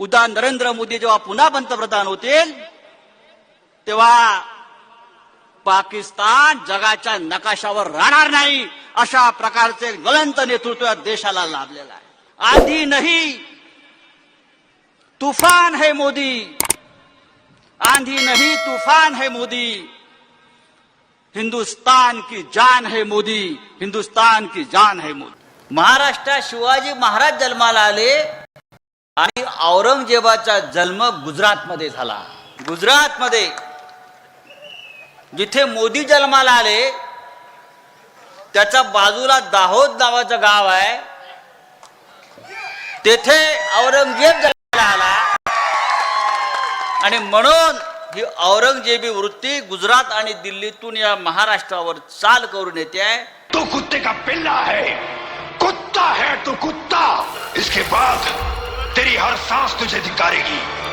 उद्या नरेंद्र मोदी जेव्हा पुन्हा पंतप्रधान होतील तेव्हा पाकिस्तान जगाच्या नकाशावर राहणार नाही अशा प्रकारचे गलंत नेतृत्व या देशाला लाभलेलं आहे. आधी नाही. तुफान है मोदी. आंधी नहीं तूफान है मोदी. हिंदुस्तान की जान है मोदी. हिंदुस्तान की जान है मोदी. महाराष्ट्रात शिवाजी महाराज जन्माला आले. आणि औरंगजेबाचा जन्म गुजरातमध्ये झाला. गुजरातमध्ये जिथे मोदी जन्माला आले त्याच्या बाजूला दाहोद नावाचं गाव आहे. तेथे औरंगजेब जन्माला आला. आणि म्हणून ही औरंगजेबी वृत्ती गुजरात आणि दिल्लीतून या महाराष्ट्रावर चाल करून येते. आहे तो कुत्ते का पिल्ला है? कुत्ता है तो कुत्ता। इसके बाद तेरी हर सांस तुझे धिकारेगी